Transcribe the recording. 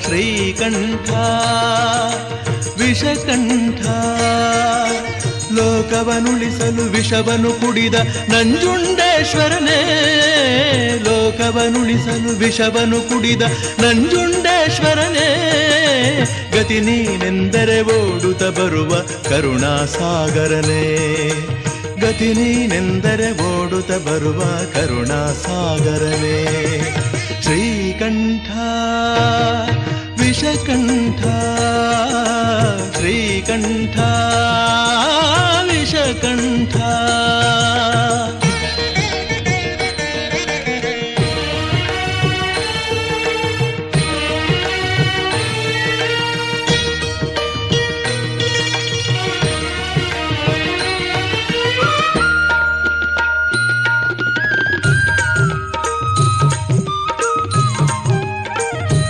ಶ್ರೀಕಂಠ, ವಿಷಕಂಠ. ಲೋಕವನುಳಿಸಲು ವಿಷವನು ಕುಡಿದ ನಂಜುಂಡೇಶ್ವರನೇ, ಲೋಕವನುಳಿಸಲು ವಿಷವನು ಕುಡಿದ ನಂಜುಂಡೇಶ್ವರನೇ. ಗತಿ ನೀನೆಂದರೆ ಓಡುತ್ತ ಬರುವ ಕರುಣಾಸಾಗರನೇ. ಗತಿ ನೀನೆಂದರೆ ಓಡುತ್ತ ಬರುವ ಕರುಣಾಸಾಗರನೇ. कण्ठ श्रीकण्ठ विषकण्ठा।